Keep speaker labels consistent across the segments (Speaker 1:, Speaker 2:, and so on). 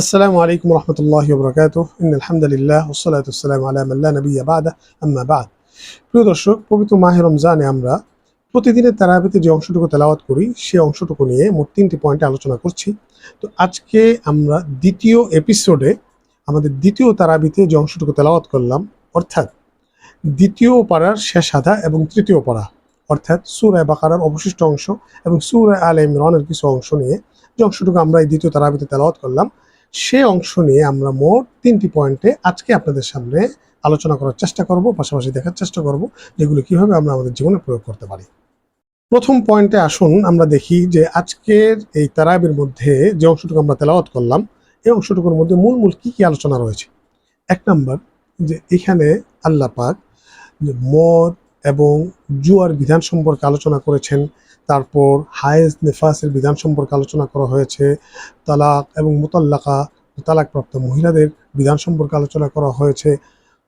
Speaker 1: আসসালামু আলাইকুম রহমতুল্লাহ বরকাত আলহামদুলিল্লাহ ওসলাত আসসালাম আলা মাল্লা নবী বাদা আম্মা প্রিয় দর্শক, পবিত্র মাহে রমজানে আমরা প্রতিদিনের তারাবিতে যে অংশটুকু তেলাওয়াত করি, সেই অংশটুকু নিয়ে মোট তিনটি পয়েন্টে আলোচনা করছি। তো আজকে আমরা দ্বিতীয় এপিসোডে আমাদের দ্বিতীয় তারাবিতে যে অংশটুকু তেলাওয়াত করলাম, অর্থাৎ দ্বিতীয় পাড়ার শেষ আধা এবং তৃতীয় পাড়া, অর্থাৎ সুরায় বাকারার অবশিষ্ট অংশ এবং সুরায় আল ইমরানের কিছু অংশ নিয়ে যে অংশটুকু আমরা এই দ্বিতীয় তারাবিতে তেলাওয়াত করলাম সে অংশ নিয়ে আমরা মোট তিনটি পয়েন্টে আজকে আপনাদের সামনে আলোচনা করার চেষ্টা করব, পাশাপাশি দেখার চেষ্টা করব যেগুলো কীভাবে আমরা আমাদের জীবনে প্রয়োগ করতে পারি। প্রথম পয়েন্টে আসুন, আমরা দেখি যে আজকের এই তারাবির মধ্যে যে অংশটুকু আমরা তেলাওয়াত করলাম, এই অংশটুকুর মধ্যে মূল মূল কি কি আলোচনা রয়েছে? এক নম্বর, যে এখানে আল্লাহ পাক মদ এবং জুয়ার বিধান সম্পর্কে আলোচনা করেছেন তারপর হায়েজ নেফাসের বিধান সম্পর্কে আলোচনা করা হয়েছে, তালাক এবং মোতাল্লাকা, তালাকপ্রাপ্ত মহিলাদের বিধান সম্পর্কে আলোচনা করা হয়েছে,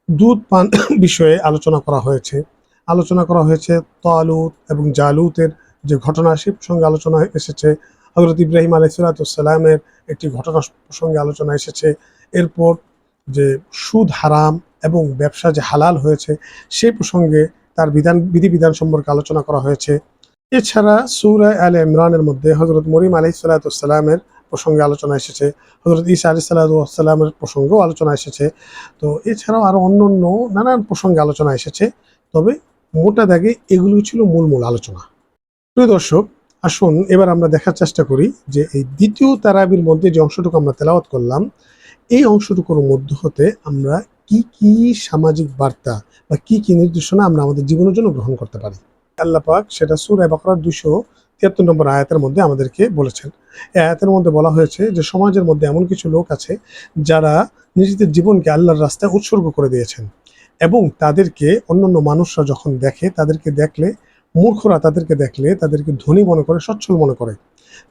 Speaker 1: দুধ পান বিষয়ে আলোচনা করা হয়েছে। আলোচনা করা হয়েছে তালুত এবং জালুতের যে ঘটনা, সে প্রসঙ্গে আলোচনা এসেছে। হজরত ইব্রাহিম আলাইসালাতামের একটি ঘটনা প্রসঙ্গে আলোচনা এসেছে। এরপর যে সুদ হারাম এবং ব্যবসা যে হালাল হয়েছে সেই প্রসঙ্গে তার বিধান, বিধিবিধান সম্পর্কে আলোচনা করা হয়েছে। এছাড়া সুরা আল ইমরানের মধ্যে হজরত মরিম আলি সাল্লাতামের প্রসঙ্গে আলোচনা এসেছে হজরত ইসা আলি সাল্লাতামের প্রসঙ্গেও আলোচনা এসেছে। তো এছাড়াও আরও অন্য অন্য নানান প্রসঙ্গে আলোচনা এসেছে, তবে মোটা দাগে এগুলো ছিল মূল মূল আলোচনা। প্রিয় দর্শক, আসুন এবার আমরা দেখার চেষ্টা করি যে এই দ্বিতীয় তারাবির মধ্যে যে অংশটুকু আমরা তেলাওয়াত করলাম, এই অংশটুকুর মধ্য হতে আমরা কি কি সামাজিক বার্তা বা কি কি নির্দেশনা আমরা আমাদের জীবনের জন্য গ্রহণ করতে পারি? আল্লাহ পাক সেটা সুর বাকরার দুশো তিয়াত্তর নম্বর আয়াতের মধ্যে আমাদেরকে বলেছেন। এই আয়াতের মধ্যে বলা হয়েছে যে, সমাজের মধ্যে এমন কিছু লোক আছে যারা নিজেদের জীবনকে আল্লাহর রাস্তায় উৎসর্গ করে দিয়েছেন এবং তাদেরকে অন্যান্য মানুষরা যখন দেখে, তাদেরকে দেখলে, মূর্খরা তাদেরকে দেখলে, তাদেরকে ধনী মনে করে, সচ্ছল মনে করে।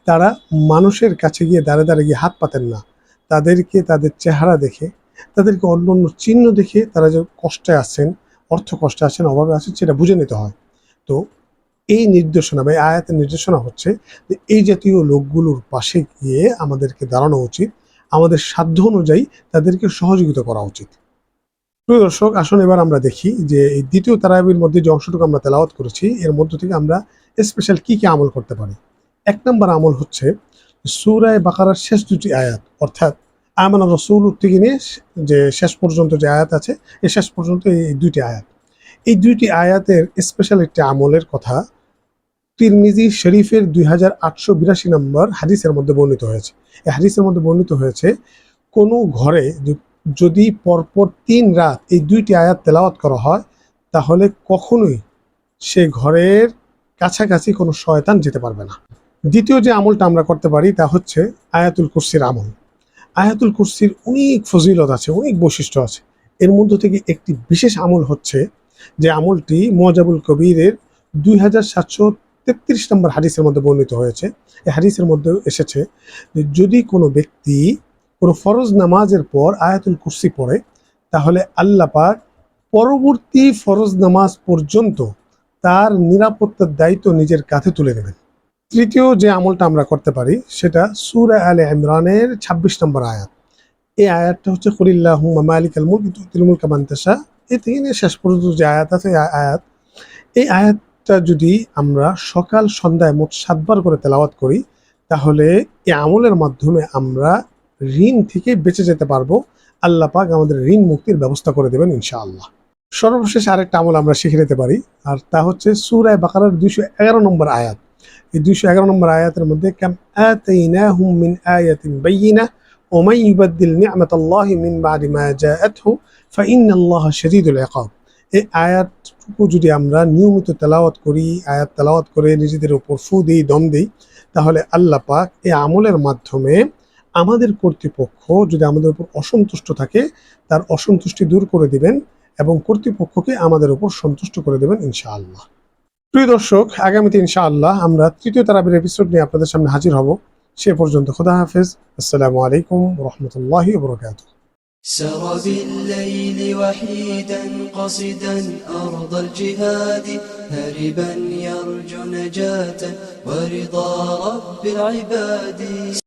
Speaker 1: তারা মানুষের কাছে গিয়ে দাঁড়ে দাঁড়ে গিয়ে হাত পাতেন না। তাদেরকে তাদের চেহারা দেখে, তাদেরকে অন্য অন্য চিহ্ন দেখে তারা যে কষ্টে আছেন অর্থ কষ্টে আছেন, অভাবে আছেন, সেটা বুঝে নিতে হয়। তো এই নির্দেশনা বা আয়াতের নির্দেশনা হচ্ছে যে এই জাতীয় লোকগুলোর পাশে গিয়ে আমাদেরকে দাঁড়ানো উচিত। আমাদের সাধ্য অনুযায়ী তাদেরকে সহযোগিতা করা উচিত। প্রিয় দর্শক, আসুন এবার আমরা দেখি যে এই দ্বিতীয় তারাবির মধ্যে যে অংশটুকু আমরা তেলাওয়াত করেছি, এর মধ্য থেকে আমরা স্পেশাল কি কি আমল করতে পারি? এক নম্বর আমল হচ্ছে সুরায় বাকারার শেষ দুটি আয়াত, অর্থাৎ আমানা রসুল থেকে নিয়ে যে শেষ পর্যন্ত যে আয়াত আছে, এই শেষ পর্যন্ত এই দুইটি আয়াত। এই দুইটি আয়াতের স্পেশাল একটি আমলের কথা তিরমিজি শরীফের দুই হাজার আটশো বিরাশি নম্বর হাদিসের মধ্যে বর্ণিত হয়েছে। এই হাদিসের মধ্যে বর্ণিত হয়েছে, কোনো ঘরে যদি পরপর তিন রাত এই দুইটি আয়াত তেলাওয়াত করা হয়, তাহলে কখনোই সে ঘরের কাছাকাছি কোনো শয়তান যেতে পারবে না। দ্বিতীয় যে আমলটা আমরা করতে পারি, তা হচ্ছে আয়াতুল কুরসির আমল। আয়াতুল কুরসির অনেক ফজিলত আছে, অনেক বৈশিষ্ট্য আছে। এর মধ্য থেকে একটি বিশেষ আমল হচ্ছে যে আমলটি মজাবুল কবিরের দুই হাজার সাতশো তেত্রিশ নম্বর হাদিসের মধ্যে বর্ণিত হয়েছে। এই হাদিসের মধ্যে এসেছে যে যদি কোনো ব্যক্তি কোনো ফরজ নামাজের পর আয়াতুল কুরসি পড়ে, তাহলে আল্লাহ পাক পরবর্তী ফরজ নামাজ পর্যন্ত তার নিরাপত্তার দায়িত্ব নিজের কাঁধে তুলে নেবেন। তৃতীয় যে আমলটা আমরা করতে পারি, সেটা সুরা আলে ইমরানের ২৬ নম্বর আয়াত। এই আয়াতটা হচ্ছে কলিল্লাহ মালিক আল মুলক তিলমুল কামান্তাসা এই থেকে শেষ পর্যন্ত যে আয়াত আছে আয়াত, এই আয়াতটা যদি আমরা সকাল সন্ধ্যায় মোট সাতবার করে তেলাওয়াত করি, তাহলে এই আমলের মাধ্যমে আমরা ঋণ থেকে বেঁচে যেতে পারব। আল্লাহ পাক আমাদের ঋণ মুক্তির ব্যবস্থা করে দেবেন ইনশাআল্লাহ। সর্বশেষ আরেকটা আমল আমরা শিখে নিতে পারি, আর তা হচ্ছে সুরায় বাকারার দুইশো এগারো নম্বর আয়াত। এই দুইশো এগারো নম্বর আয়াতের মধ্যে মিন আয়াতিন বাইয়িনা ওমাই ইবাদ্দিল নিয়ামতাল্লাহ মিন বাদি মা জাআতহু ফাইন্নাল্লাহ শাদীদুল ইকাব এই আয়াতটুকু যদি আমরা নিয়মিত তেলাওয়াত করি, আয়াত তেলাওয়াত করে নিজেদের উপর ফু দিই, দম দিই, তাহলে আল্লাহ পাক এই আমলের মাধ্যমে আমাদের কর্তৃপক্ষ যদি আমাদের উপর অসন্তুষ্ট থাকে, তার অসন্তুষ্টি দূর করে দিবেন এবং কর্তৃপক্ষকে আমাদের উপর সন্তুষ্ট করে দেবেন ইনশাআল্লাহ। প্রিয় দর্শক, আগামীতে ইনশাআল্লাহ আমরা তৃতীয় তারাবির এপিসোড নিয়ে আপনাদের সামনে হাজির হব। সে পর্যন্ত খোদা হাফেজ আসসালামু আলাইকুম রহমতুল্লাহি বরকাত
Speaker 2: سر بالليل وحيدا قصدا أرض الجهاد هربا يرجو نجاة ورضا رب العباد